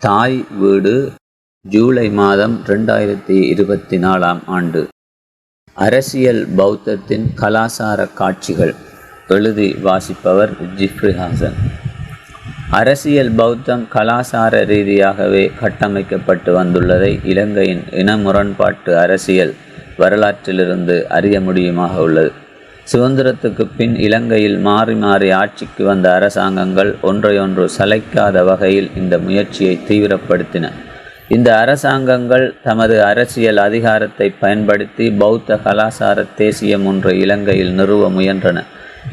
தாய் வீடு ஜூலை மாதம் ரெண்டாயிரத்தி இருபத்தி நாலாம் ஆண்டு. அரசியல் பௌத்தத்தின் கலாசார காட்சிகள் எழுதி வாசிப்பவர் ஜிப்ரிஹாசன் அரசியல் பௌத்தம் கலாசார ரீதியாகவே கட்டமைக்கப்பட்டு வந்துள்ளதை இலங்கையின் இன முரண்பாட்டு அரசியல் வரலாற்றிலிருந்து அறிய முடியுமாக உள்ளது. சுதந்திரத்துக்கு பின் இலங்கையில் மாறி மாறி ஆட்சிக்கு வந்த அரசாங்கங்கள் ஒன்றையொன்று சலைக்காத வகையில் இந்த முயற்சியை தீவிரப்படுத்தின. இந்த அரசாங்கங்கள் தமது அரசியல் அதிகாரத்தை பயன்படுத்தி பௌத்த கலாசார தேசியம் ஒன்று இலங்கையில் நிறுவ முயன்றன.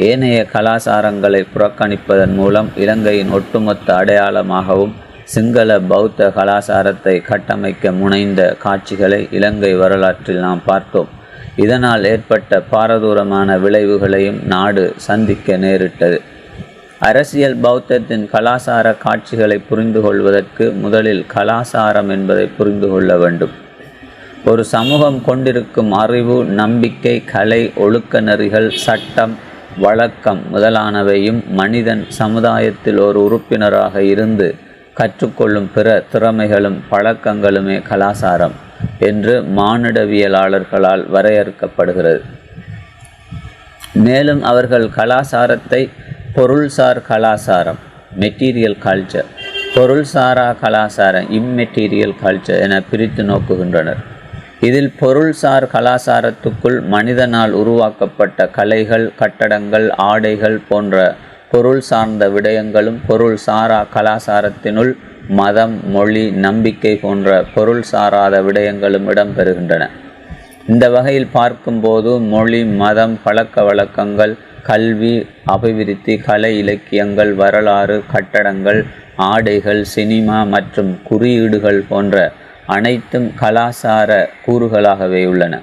ஏனைய கலாசாரங்களை புறக்கணிப்பதன் மூலம் இலங்கையின் ஒட்டுமொத்த அடையாளமாகவும் சிங்கள பௌத்த கலாசாரத்தை கட்டமைக்க முனைந்த காட்சிகளை இலங்கை வரலாற்றில் நாம் பார்த்தோம். இதனால் ஏற்பட்ட பாரதூரமான விளைவுகளையும் நாடு சந்திக்க நேரிட்டது. அரசியல் பௌத்தத்தின் கலாசார காட்சிகளை புரிந்து கொள்வதற்கு முதலில் கலாசாரம் என்பதை புரிந்து கொள்ள வேண்டும். ஒரு சமூகம் கொண்டிருக்கும் அறிவு நம்பிக்கை கலை ஒழுக்க நெறிகள் சட்டம் வழக்கம் முதலானவையும் மனிதன் சமுதாயத்தில் ஒரு உறுப்பினராக இருந்து கற்றுக்கொள்ளும் பிற திறமைகளும் பழக்கங்களுமே கலாசாரம். என்று மானுடவியலாளர்களால் வரையறுக்கப்படுகிறது. மேலும் அவர்கள் கலாசாரத்தை பொருள்சார் கலாசாரம் மெட்டீரியல் கல்ச்சர் பொருள்சாரா கலாசாரம் இம்மெட்டீரியல் கல்ச்சர் என பிரித்து நோக்குகின்றனர். இதில் பொருள்சார் கலாசாரத்துக்குள் மனிதனால் உருவாக்கப்பட்ட கலைகள் கட்டடங்கள் ஆடைகள் போன்ற பொருள் சார்ந்த விடயங்களும் பொருள் சாரா கலாசாரத்தினுள் மதம் மொழி நம்பிக்கை போன்ற பொருள் சாராத விடயங்களும் இடம்பெறுகின்றன. இந்த வகையில் பார்க்கும்போது மொழி மதம் பழக்க வழக்கங்கள் கல்வி அபிவிருத்தி கலை இலக்கியங்கள் வரலாறு கட்டடங்கள் ஆடைகள் சினிமா மற்றும் குறியீடுகள் போன்ற அனைத்தும் கலாசார கூறுகளாகவே உள்ளன.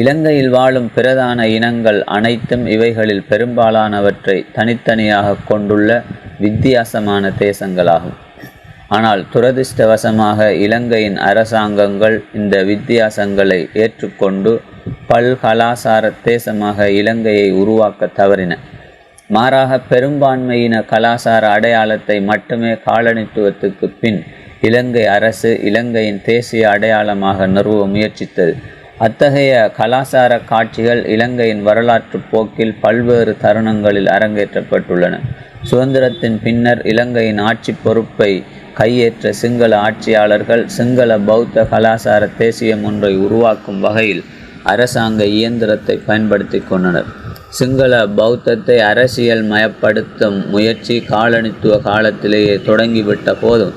இலங்கையில் வாழும் பிரதான இனங்கள் அனைத்தும் இவைகளில் பெரும்பாலானவற்றை தனித்தனியாக கொண்டுள்ள வித்தியாசமான தேசங்களாகும். ஆனால் துரதிர்ஷ்டவசமாக இலங்கையின் அரசாங்கங்கள் இந்த வித்தியாசங்களை ஏற்றுக்கொண்டு பல்கலாசார தேசமாக இலங்கையை உருவாக்க தவறின. மாறாக பெரும்பான்மையின கலாசார அடையாளத்தை மட்டுமே காலனித்துவத்துக்கு பின் இலங்கை அரசு இலங்கையின் தேசிய அடையாளமாக நிறுவ முயற்சித்தது. அத்தகைய கலாசார காட்சிகள் இலங்கையின் வரலாற்று போக்கில் பல்வேறு தருணங்களில் அரங்கேற்றப்பட்டுள்ளன. சுதந்திரத்தின் பின்னர் இலங்கையின் ஆட்சி பொறுப்பை கையேற்ற சிங்கள ஆட்சியாளர்கள் சிங்கள பௌத்த கலாசார தேசியம் ஒன்றை உருவாக்கும் வகையில் அரசாங்க இயந்திரத்தை பயன்படுத்தி கொண்டனர். சிங்கள பௌத்தத்தை அரசியல் மயப்படுத்தும் முயற்சி காலனித்துவ காலத்திலேயே தொடங்கிவிட்ட போதும்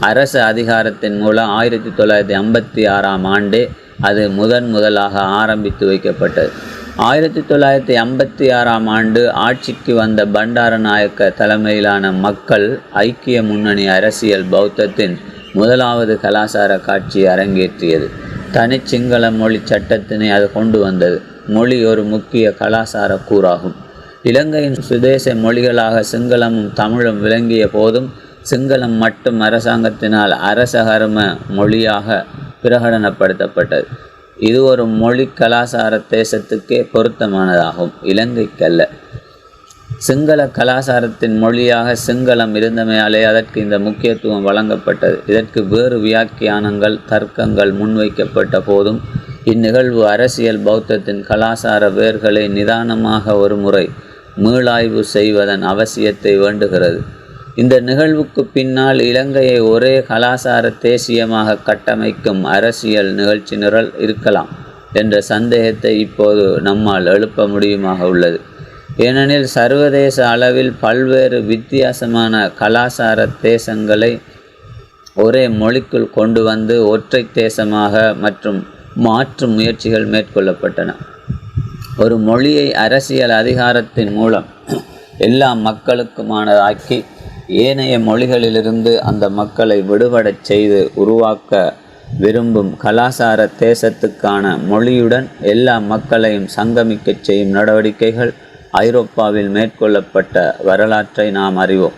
அரசு அதிகாரத்தின் மூலம் ஆயிரத்தி தொள்ளாயிரத்தி ஐம்பத்தி ஆறாம் ஆண்டே அது முதன் முதலாக ஆரம்பித்து வைக்கப்பட்டது. ஆயிரத்தி தொள்ளாயிரத்தி ஐம்பத்தி ஆறாம் ஆண்டு ஆட்சிக்கு வந்த பண்டாரநாயக்க தலைமையிலான மக்கள் ஐக்கிய முன்னணி அரசியல் பௌத்தத்தின் முதலாவது கலாசார காட்சி அரங்கேற்றியது. தனிச்சிங்கள மொழி சட்டத்தினை அது கொண்டு வந்தது. மொழி ஒரு முக்கிய கலாசார கூறாகும். இலங்கையின் சுதேச மொழிகளாக சிங்களமும் தமிழும் விளங்கிய போதும் சிங்களம் மட்டும் அரசாங்கத்தினால் அரசகர்ம மொழியாக பிரகடனப்படுத்தப்பட்டது. இது ஒரு மொழி கலாசார தேசத்துக்கே பொருத்தமானதாகும் இலங்கைக்கல்ல. சிங்கள கலாசாரத்தின் மொழியாக சிங்களம் இருந்தமையாலே அதற்கு இந்த முக்கியத்துவம் வழங்கப்பட்டது. இதற்கு வேறு வியாக்கியானங்கள் தர்க்கங்கள் முன்வைக்கப்பட்ட போதும் இந்நிகழ்வு அரசியல் பௌத்தத்தின் கலாசார வேர்களை நிதானமாக ஒரு முறை மீளாய்வு செய்வதன் அவசியத்தை வேண்டுகிறது. இந்த நிகழ்வுக்கு பின்னால் இலங்கையை ஒரே கலாசார தேசியமாக கட்டமைக்கும் அரசியல் நிகழ்ச்சி நிரல் இருக்கலாம் என்ற சந்தேகத்தை இப்போது நம்மால் எழுப்ப முடியுமாக உள்ளது. ஏனெனில் சர்வதேச அளவில் பல்வேறு வித்தியாசமான கலாசார தேசங்களை ஒரே மொழிக்குள் கொண்டு வந்து ஒற்றை தேசமாக மற்றும் மாற்று முயற்சிகள் மேற்கொள்ளப்பட்டன. ஒரு மொழியை அரசியல் அதிகாரத்தின் மூலம் எல்லா மக்களுக்குமானதாக்கி ஏனைய மொழிகளிலிருந்து அந்த மக்களை விடுபடச் செய்து உருவாக்க விரும்பும் கலாசார தேசத்துக்கான மொழியுடன் எல்லா மக்களையும் சங்கமிக்கச் செய்யும் நடவடிக்கைகள் ஐரோப்பாவில் மேற்கொள்ளப்பட்ட வரலாற்றை நாம் அறிவோம்.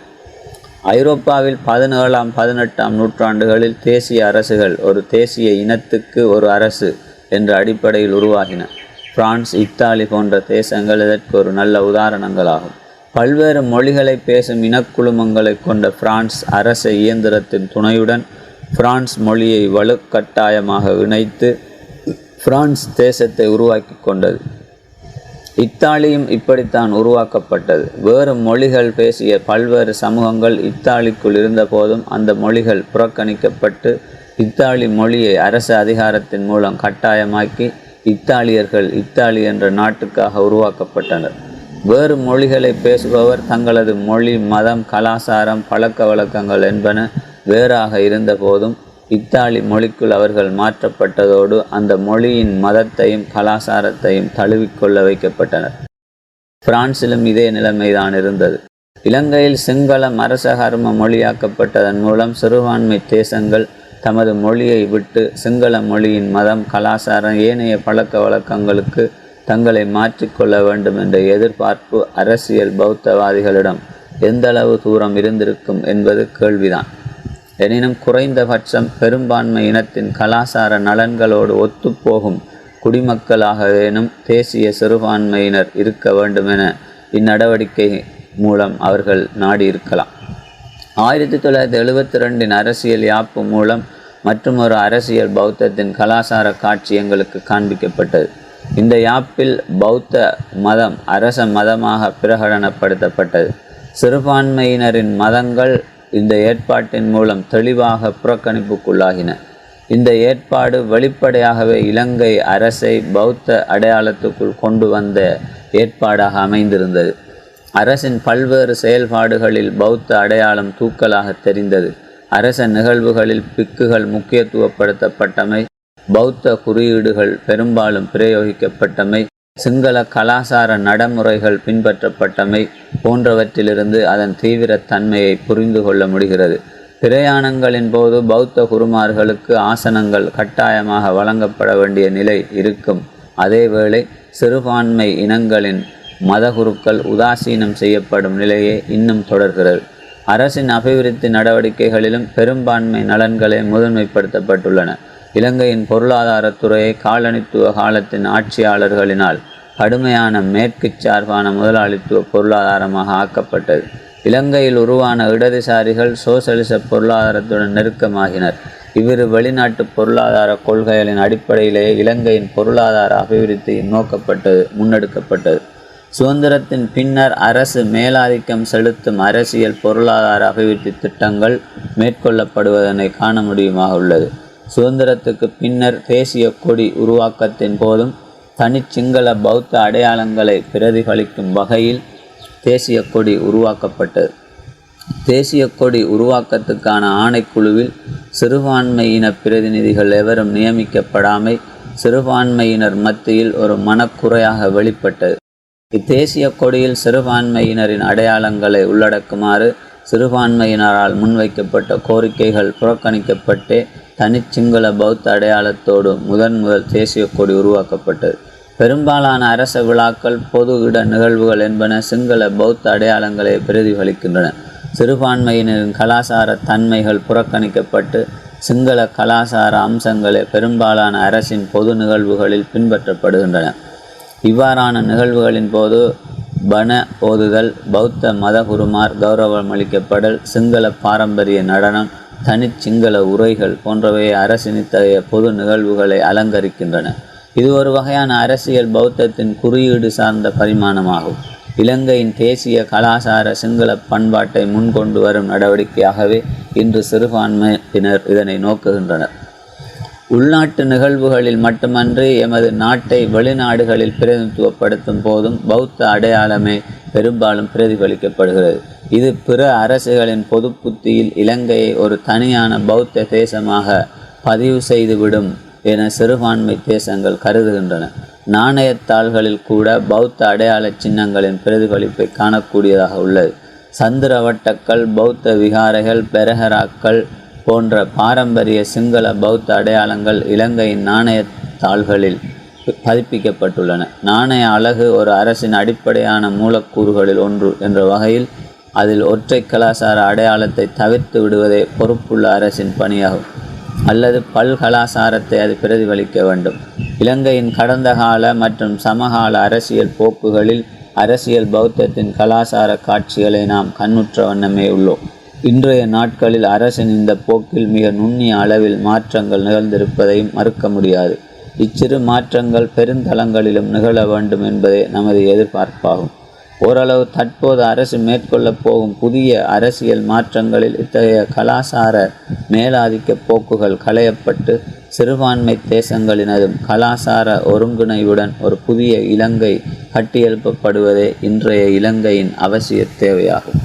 ஐரோப்பாவில் பதினேழாம் பதினெட்டாம் நூற்றாண்டுகளில் தேசிய அரசுகள் ஒரு தேசிய இனத்துக்கு ஒரு அரசு என்ற அடிப்படையில் உருவாகின. பிரான்ஸ் இத்தாலி போன்ற தேசங்கள் இதற்கு ஒரு நல்ல உதாரணங்களாகும். பல்வேறு மொழிகளை பேசும் இனக்குழுமங்களை கொண்ட பிரான்ஸ் அரச இயந்திரத்தின் துணையுடன் பிரான்ஸ் மொழியை வலுக்கட்டாயமாக இணைத்து பிரான்ஸ் தேசத்தை உருவாக்கி கொண்டது. இத்தாலியும் இப்படித்தான் உருவாக்கப்பட்டது. வேறு மொழிகள் பேசிய பல்வேறு சமூகங்கள் இத்தாலிக்குள் இருந்தபோதும் அந்த மொழிகள் புறக்கணிக்கப்பட்டு இத்தாலி மொழியை அரச அதிகாரத்தின் மூலம் கட்டாயமாக்கி இத்தாலியர்கள் இத்தாலி என்ற நாட்டுக்காக உருவாக்கப்பட்டனர். வேறு மொழிகளை பேசுபவர் தங்களது மொழி மதம் கலாச்சாரம் பழக்க வழக்கங்கள் என்பன வேறாக இருந்தபோதும் இத்தாலி மொழிக்குள் அவர்கள் மாற்றப்பட்டதோடு அந்த மொழியின் மதத்தையும் கலாச்சாரத்தையும் தழுவிக்கொள்ள வைக்கப்பட்டனர். பிரான்சிலும் இதே நிலைமைதான் இருந்தது. இலங்கையில் சிங்களம் அரசகர்ம மொழியாக்கப்பட்டதன் மூலம் சிறுபான்மை தேசங்கள் தமது மொழியை விட்டு சிங்கள மொழியின் மதம் கலாச்சாரம் ஏனைய பழக்க வழக்கங்களுக்கு தங்களை மாற்றிக்கொள்ள வேண்டும் என்ற எதிர்பார்ப்பு அரசியல் பௌத்தவாதிகளிடம் எந்தளவு தூரம் இருந்திருக்கும் என்பது கேள்விதான். எனினும் குறைந்தபட்சம் பெரும்பான்மை இனத்தின் கலாசார நலன்களோடு ஒத்துப்போகும் குடிமக்களாகவேனும் தேசிய சிறுபான்மையினர் இருக்க வேண்டுமென இந்நடவடிக்கை மூலம் அவர்கள் நாடியிருக்கலாம். ஆயிரத்தி தொள்ளாயிரத்தி எழுபத்தி ரெண்டின் அரசியல் யாப்பு மூலம் மற்றும் ஒரு அரசியல் பௌத்தத்தின் கலாசார காட்சி எங்களுக்கு காண்பிக்கப்பட்டது. இந்த யாப்பில் பௌத்த மதம் அரச மதமாக பிரகடனப்படுத்தப்பட்டது. சிறுபான்மையினரின் மதங்கள் இந்த ஏற்பாட்டின் மூலம் தெளிவாக புறக்கணிப்புக்குள்ளாகின. இந்த ஏற்பாடு வெளிப்படையாகவே இலங்கை அரசை பௌத்த அடையாளத்துக்குள் கொண்டு வந்த ஏற்பாடாக அமைந்திருந்தது. அரசின் பல்வேறு செயல்பாடுகளில் பௌத்த அடையாளம் தூக்கலாக தெரிந்தது. அரச நிகழ்வுகளில் பிக்குகள் முக்கியத்துவப்படுத்தப்பட்டமை பௌத்த குறியீடுகள் பெரும்பாலும் பிரயோகிக்கப்பட்டமை சிங்கள கலாசார நடைமுறைகள் பின்பற்றப்பட்டமை போன்றவற்றிலிருந்து அதன் தீவிர தன்மையை புரிந்து கொள்ள முடிகிறது. பிரயாணங்களின் போது பௌத்த குருமார்களுக்கு ஆசனங்கள் கட்டாயமாக வழங்கப்பட வேண்டிய நிலை இருக்கும். அதேவேளை சிறுபான்மை இனங்களின் மதகுருக்கள் உதாசீனம் செய்யப்படும் நிலையே இன்னும் தொடர்கிறது. அரசின் அபிவிருத்தி நடவடிக்கைகளிலும் பெரும்பான்மை நலன்களே முதன்மைப்படுத்தப்பட்டுள்ளன. இலங்கையின் பொருளாதாரத்துறையை காலனித்துவ காலத்தின் ஆட்சியாளர்களினால் கடுமையான மேற்கு சார்பான முதலாளித்துவ பொருளாதாரமாக ஆக்கப்பட்டது. இலங்கையில் உருவான இடதுசாரிகள் சோசலிச பொருளாதாரத்துடன் நெருக்கமாகினர். இவ்விரு வெளிநாட்டு பொருளாதார கொள்கைகளின் அடிப்படையிலேயே இலங்கையின் பொருளாதார அபிவிருத்தி நோக்கப்பட்டது முன்னெடுக்கப்பட்டது. சுதந்திரத்தின் பின்னர் அரசு மேலாதிக்கம் செலுத்தும் அரசியல் பொருளாதார அபிவிருத்தி திட்டங்கள் மேற்கொள்ளப்படுவதனை காண முடியுமாக உள்ளது சுதந்திரத்துக்கு பின்னர் தேசிய கொடி உருவாக்கத்தின் போதும் தனிச்சிங்கள பௌத்த அடையாளங்களை பிரதிபலிக்கும் வகையில் தேசிய கொடி உருவாக்கப்பட்டது. தேசிய கொடி உருவாக்கத்துக்கான ஆணைக்குழுவில் சிறுபான்மையின பிரதிநிதிகள் எவரும் நியமிக்கப்படாமை சிறுபான்மையினர் மத்தியில் ஒரு மனக்குறையாக வெளிப்பட்டது. இத்தேசிய கொடியில் சிறுபான்மையினரின் அடையாளங்களை உள்ளடக்குமாறு சிறுபான்மையினரால் முன்வைக்கப்பட்ட கோரிக்கைகள் புறக்கணிக்கப்பட்டே தனிச்சிங்கள பௌத்த அடையாளத்தோடு முதன் முதல் தேசிய கொடி உருவாக்கப்பட்டது. பெரும்பாலான அரச விழாக்கள் பொது இட நிகழ்வுகள் என்பன சிங்கள பௌத்த அடையாளங்களை பிரதிபலிக்கின்றன. சிறுபான்மையினரின் கலாசார தன்மைகள் புறக்கணிக்கப்பட்டு சிங்கள கலாசார அம்சங்களே பெரும்பாலான அரசின் பொது நிகழ்வுகளில் பின்பற்றப்படுகின்றன. இவ்வாறான நிகழ்வுகளின் போது பண ஓதுதல் பௌத்த மதகுருமார் கௌரவம் அளிக்கப்படல் சிங்கள பாரம்பரிய நடனம் தனிச்சிங்கள உரைகள் போன்றவை அரசின் இத்தகைய பொது நிகழ்வுகளை அலங்கரிக்கின்றன. இது ஒரு வகையான அரசியல் பௌத்தத்தின் குறியீடு சார்ந்த பரிமாணமாகும். இலங்கையின் தேசிய கலாசார சிங்கள பண்பாட்டை முன்கொண்டு வரும் நடவடிக்கையாகவே இன்று சிறுபான்மையினர் இதனை நோக்குகின்றனர். உள்நாட்டு நிகழ்வுகளில் மட்டுமன்றி எமது நாட்டை வெளிநாடுகளில் பிரதிநிதித்துவப்படுத்தும் போதும் பௌத்த அடையாளமே பெரும்பாலும் பிரதிபலிக்கப்படுகிறது. இது பிற அரசுகளின் பொது புத்தியில் இலங்கையை ஒரு தனியான பௌத்த தேசமாக பதிவு செய்துவிடும் என சிறுபான்மை தேசங்கள் கருதுகின்றன. நாணயத்தாள்களில் கூட பௌத்த அடையாள சின்னங்களின் பிரதிபலிப்பை காணக்கூடியதாக உள்ளது. சந்திரவட்டக்கள் பௌத்த விகாரைகள் பெரஹராக்கள் போன்ற பாரம்பரிய சிங்கள பௌத்த அடையாளங்கள் இலங்கையின் நாணயத்தாள்களில் பதிப்பிக்கப்பட்டுள்ளன. நாணய அழகு ஒரு அரசின் அடிப்படையான மூலக்கூறுகளில் ஒன்று என்ற வகையில் அதில் ஒற்றை கலாசார அடையாளத்தை தவிர்த்து விடுவதே பொறுப்புள்ள அரசின் பணியாகும். அல்லது பல் கலாசாரத்தை அது பிரதிபலிக்க வேண்டும். இலங்கையின் கடந்த கால மற்றும் சமகால அரசியல் போக்குகளில் அரசியல் பௌத்தத்தின் கலாசார காட்சிகளை நாம் கண்ணுற்ற வண்ணமே உள்ளோம். இன்றைய நாட்களில் அரசின் இந்த போக்கில் மிக நுண்ணிய அளவில் மாற்றங்கள் நிகழ்ந்திருப்பதையும் மறுக்க முடியாது. இச்சிறு மாற்றங்கள் பெருந்தளங்களிலும் நிகழ வேண்டும் என்பதே நமது எதிர்பார்ப்பாகும். ஓரளவு தற்போது அரசு மேற்கொள்ளப் போகும் புதிய அரசியல் மாற்றங்களில் இத்தகைய கலாசார மேலாதிக்க போக்குகள் களையப்பட்டு சிறுபான்மை தேசங்களினதும் கலாசார ஒருங்கிணைவுடன் ஒரு புதிய இலங்கை கட்டியெழுப்பப்படுவதே இன்றைய இலங்கையின் அவசிய தேவையாகும்.